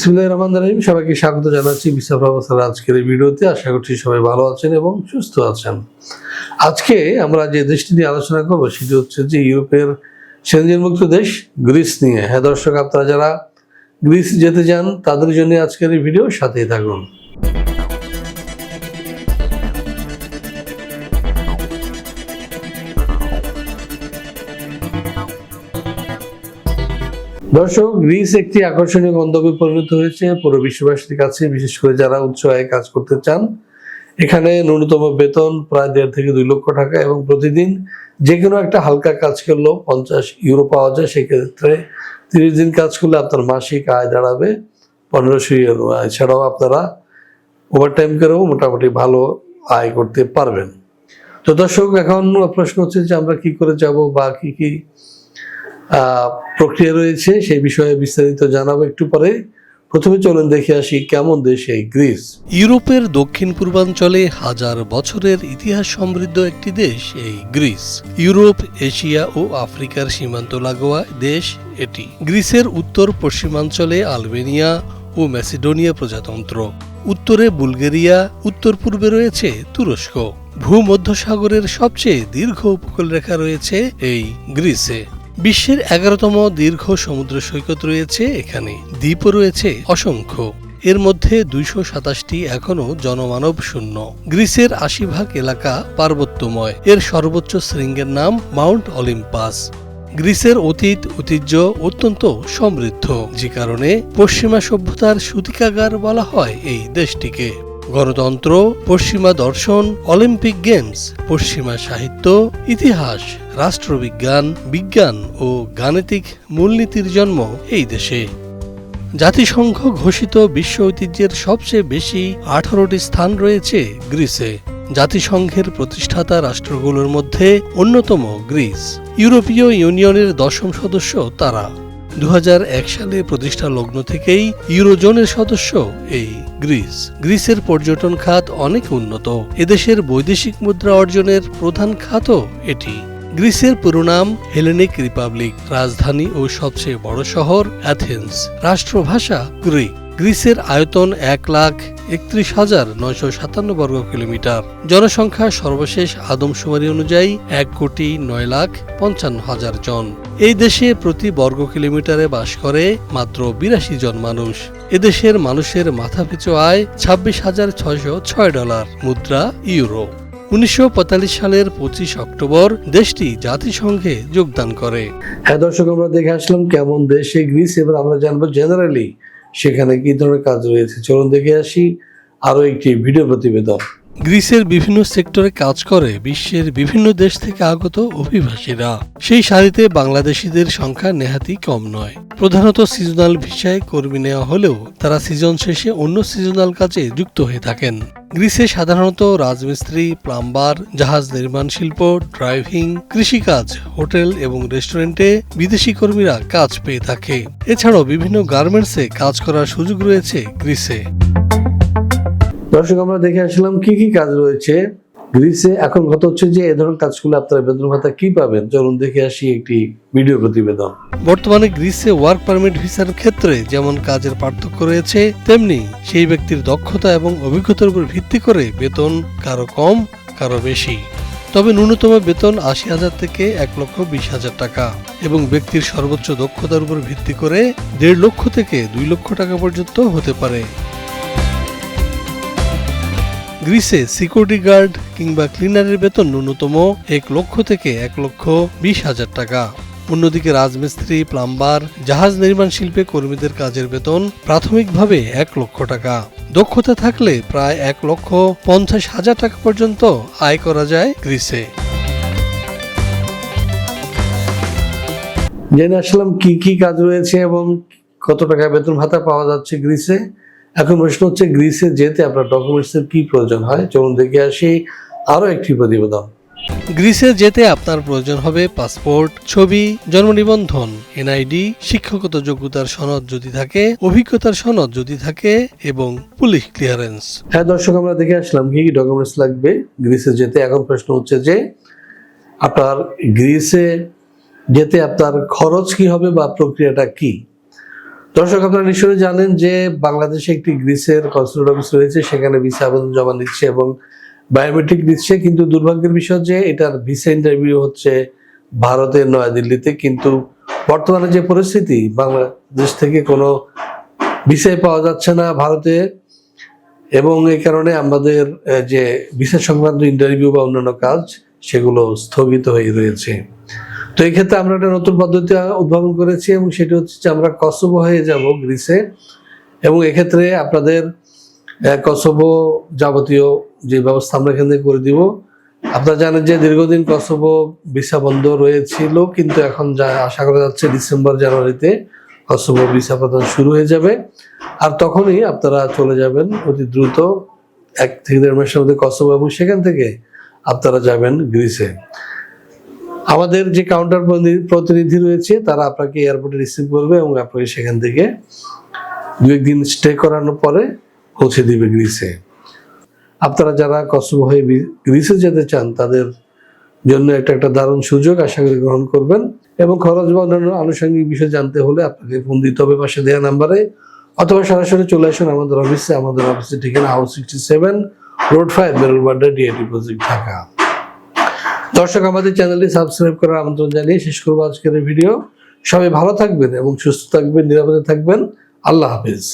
বিসমুল্লাহ রহমান রহিম। সবাইকে স্বাগত জানাচ্ছি বিশ্ব প্রফেসর আজকের এই ভিডিওতে। আশা করছি সবাই ভালো আছেন এবং সুস্থ আছেন। আজকে আমরা যে দেশটি নিয়ে আলোচনা করব সেটি হচ্ছে যে ইউরোপের সেনজেন মুক্ত দেশ গ্রিস নিয়ে। হ্যাঁ দর্শক, আপনারা যারা গ্রিস যেতে চান তাদের জন্য আজকের এই ভিডিও সাথেই থাকুন। দর্শক গ্রিস একটি আকর্ষণীয় গন্তব্যে পরিণত হয়েছে পুরো বিশ্ববাসীর কাছে, বিশেষ করে যারা উচ্চ আয়ে কাজ করতে চান। এখানে ন্যূনতম বেতন প্রায় দেড় থেকে দুই লক্ষ টাকা এবং প্রতিদিন যে কোনো একটা হালকা কাজ করলেও পঞ্চাশ ইউরো পাওয়া যায়। সেক্ষেত্রে তিরিশ দিন কাজ করলে আপনার মাসিক আয় দাঁড়াবে পনেরোশো ইউরো। এছাড়াও আপনারা ওভারটাইম করেও মোটামুটি ভালো আয় করতে পারবেন। তো দর্শক, এখন প্রশ্ন হচ্ছে যে আমরা কি করে যাব বা কি কি প্রক্রিয়া রয়েছে, সেই বিষয়ে বিস্তারিত জানাব একটু পরে। প্রথমে চলুন দেখে আসি কেমন দেশ এই গ্রিস। ইউরোপের দক্ষিণ পূর্বাঞ্চলে হাজার বছরের ইতিহাস সমৃদ্ধ একটি দেশ, এই গ্রিস। ইউরোপ, এশিয়া ও আফ্রিকার সীমান্ত লাগোয়া দেশ এটি। গ্রিসের উত্তর পশ্চিমাঞ্চলে আলবেনিয়া ও ম্যাসিডোনিয়া প্রজাতন্ত্র। উত্তরে বুলগেরিয়া, উত্তর পূর্বে রয়েছে তুরস্ক। ভূমধ্যসাগরের সবচেয়ে দীর্ঘ উপকূলরেখা রয়েছে এই গ্রিসে। বিশ্বের এগারোতম দীর্ঘ সমুদ্র সৈকত রয়েছে এখানে। দ্বীপও রয়েছে অসংখ্য। এর মধ্যে দুইশো সাতাশটি এখনও জনমানব শূন্য। গ্রিসের আশি ভাগ এলাকা পার্বত্যময়। এর সর্বোচ্চ শৃঙ্গের নাম মাউন্ট অলিম্পাস। গ্রিসের অতীত ঐতিহ্য অত্যন্ত সমৃদ্ধ। যে কারণে পশ্চিমা সভ্যতার সূতিকাগার বলা হয় এই দেশটিকে। গণতন্ত্র, পশ্চিমা দর্শন, অলিম্পিক গেমস, পশ্চিমা সাহিত্য, ইতিহাস, রাষ্ট্রবিজ্ঞান, বিজ্ঞান ও গাণিতিক মূলনীতির জন্ম এই দেশে। জাতিসংঘ ঘোষিত বিশ্ব ঐতিহ্যের সবচেয়ে বেশি আঠারোটি স্থান রয়েছে গ্রিসে। জাতিসংঘের প্রতিষ্ঠাতা রাষ্ট্রগুলোর মধ্যে অন্যতম গ্রিস। ইউরোপীয় ইউনিয়নের দশম সদস্য তারা। দু হাজার এক সালে প্রতিষ্ঠা লগ্ন থেকেই ইউরোজোনের সদস্য এই গ্রিস। গ্রিসের পর্যটন খাত অনেক উন্নত। এদেশের বৈদেশিক মুদ্রা অর্জনের প্রধান খাতও এটি। গ্রিসের পুরো নাম হেলেনিক রিপাবলিক, রাজধানী ও সবচেয়ে বড় শহর অ্যাথেন্স। রাষ্ট্রভাষা গ্রিক। গ্রিসের আয়তন এক লাখ একত্রিশ হাজার নয়শো সাতান্ন বর্গ কিলোমিটার। জনসংখ্যা সর্বশেষ আদমশুমারি অনুযায়ী এক কোটি নয় লাখ পঞ্চান্ন হাজার জন। এই দেশে প্রতি বর্গ কিলোমিটারে বাস করে মাত্র বিরাশি জন মানুষ। এদেশের মানুষের মাথাপিছু আয় ছাব্বিশ হাজার ছয়শো ছয় ডলার, মুদ্রা ইউরো। উনিশশো পঁয়তাল্লিশ সালের পঁচিশ অক্টোবর দেশটি জাতিসংঘে যোগদান করে। হ্যাঁ দর্শক, আমরা দেখে আসলাম কেমন দেশে গ্রিস, এবার আমরা জানব জেনারেলি সেখানে কি ধরনের কাজ রয়েছে? চলুন দেখে আসি আরও একটি ভিডিও প্রতিবেদন। গ্রিসের বিভিন্ন সেক্টরে কাজ করে বিশ্বের বিভিন্ন দেশ থেকে আগত অভিবাসীরা। সেই সারিতে বাংলাদেশিদের সংখ্যা নেহাতি কম নয়। প্রধানত সিজনাল ভিসায় কর্মী নেওয়া হলেও তারা সিজন শেষে অন্য সিজনাল কাজে যুক্ত হয়ে থাকেন। গ্রিসে সাধারণত রাজমিস্ত্রি, প্লাম্বার, জাহাজ নির্মাণ শিল্প, ড্রাইভিং, কৃষিকাজ, হোটেল এবং রেস্টুরেন্টে বিদেশি কর্মীরা কাজ পেয়ে থাকে। এছাড়াও বিভিন্ন গার্মেন্টসে কাজ করার সুযোগ রয়েছে গ্রিসে। দর্শক, আমরা দেখে আসলাম কি কি কাজ রয়েছে গ্রিসে। এখন কথা হচ্ছে যে এ ধরনের কাজগুলো আপনারা বেতন ভাতা কি পাবেন? চলুন দেখে আসি একটি ভিডিও প্রতিবেদন। বর্তমানে গ্রিসে ওয়ার্ক পারমিট ভিসার ক্ষেত্রে যেমন কাজের পার্থক্য রয়েছে, তেমনি সেই ব্যক্তির দক্ষতা এবং অভিজ্ঞতার উপর ভিত্তি করে বেতন কারও কম, কারও বেশি। তবে ন্যূনতম বেতন আশি হাজার থেকে এক লক্ষ বিশ হাজার টাকা এবং ব্যক্তির সর্বোচ্চ দক্ষতার উপর ভিত্তি করে দেড় লক্ষ থেকে দুই লক্ষ টাকা পর্যন্ত হতে পারে। গ্রিসে সিকিউরিটি গার্ড কিংবা ক্লিনারের বেতন ন্যূনতম এক লক্ষ থেকে এক লক্ষ বিশ হাজার টাকা। অন্যদিকে রাজমিস্ত্রি, প্লাম্বার, জাহাজ নির্মাণ শিল্পে কর্মীদের কাজের বেতন প্রাথমিকভাবে এক লক্ষ টাকা। দক্ষতা থাকলে প্রায় এক লক্ষ পঞ্চাশ হাজার টাকা পর্যন্ত আয় করা যায় গ্রিসে। জেনে আসলাম কি কি কাজ রয়েছে এবং কত টাকা বেতন ভাতা পাওয়া যাচ্ছে গ্রিসে। এখন প্রশ্ন হচ্ছে, গ্রিসে যেতে আপনার ডকুমেন্টস এর কি প্রয়োজন হয়? চলুন দেখে আসি আরও একটি প্রতিবেদন। গ্রিসে যেতে আপনার প্রয়োজন হবে পাসপোর্ট, ছবি জন্ম নিবন্ধন এনআইডি, শিক্ষাগত যোগ্যতার সনদ যদি থাকে, অভিজ্ঞতার সনদ যদি থাকে, এবং পুলিশ ক্লিয়ারেন্স। হ্যাঁ দর্শক, আমরা দেখে আসলাম কি ডকুমেন্টস লাগবে গ্রিসে যেতে। এখন প্রশ্ন হচ্ছে যে, আপনার গ্রিসে যেতে আপনার খরচ কি হবে বা প্রক্রিয়াটা কি? দর্শক, আপনারা নিশ্চয়ই জানেন যে বাংলাদেশে একটি গ্রিসের কনসুলেট অফিস রয়েছে, সেখানে ভিসা আবেদন জমা নিচ্ছে এবং বায়োমেট্রিক দিচ্ছে, কিন্তু দুর্ভাগ্যের বিষয় যে এটার ভিসা ইন্টারভিউ হচ্ছে ভারতের নয়াদিল্লিতে, কিন্তু বর্তমানে যে পরিস্থিতি, বাংলাদেশ থেকে কোনো ভিসাই পাওয়া যাচ্ছে না ভারতে। এবং এই কারণে আমাদের যে ভিসা সংক্রান্ত ইন্টারভিউ বা অন্যান্য কাজ, সেগুলো স্থগিত হয়ে রয়েছে। তো এই ক্ষেত্রে আমরা একটা নতুন পদ্ধতি উদ্ভাবন করেছি, এবং সেটি হচ্ছে যে আমরা কসোভো হয়ে যাব গ্রিসে এবং এক্ষেত্রে আপনাদের কসোভো যাবতীয় যে ব্যবস্থা আমরা এখান থেকে করে দিব। আপনারা জানেন যে দীর্ঘদিন কসোভো ভিসা বন্ধ রয়েছিল, কিন্তু এখন যা আশা করা যাচ্ছে ডিসেম্বর, জানুয়ারিতে কসোভো ভিসা প্রদান শুরু হয়ে যাবে। আর তখনই আপনারা চলে যাবেন অতি দ্রুত এক থেকে দেড় মাসের মধ্যে কসোভো এবং সেখান থেকে আপনারা যাবেন গ্রিসে। আমাদের যে কাউন্টার প্রতিনিধি রয়েছে, তারা আপনাকে এয়ারপোর্টে রিসিভ করবে এবং আপনাকে সেখান থেকে দু একদিন স্টে করানোর পরে পৌঁছে দিবে গ্রিসে। আপনারা যারা কসোভো হয়ে গ্রিসে যেতে চান, তাদের জন্য একটা একটা দারুণ সুযোগ আশা করি গ্রহণ করবেন। এবং খরচ বা অন্যান্য আনুষঙ্গিক বিষয় জানতে হলে আপনাকে ফোন দিতে হবে পাশে দেওয়া নাম্বারে। অথবা সরাসরি চলে আসুন আমাদের অফিসে। আমাদের অফিসে ঠিকানা house sixty seven road five বেরুলবাড্ডা DIT project Dhaka দর্শক, আমাদের চ্যানেলটি সাবস্ক্রাইব করার আমন্ত্রণ জানিয়ে শেষ করব আজকের ভিডিও সবাই ভালো থাকবেন এবং সুস্থ থাকবেন, নিরাপদে থাকবেন। আল্লাহ হাফিজ।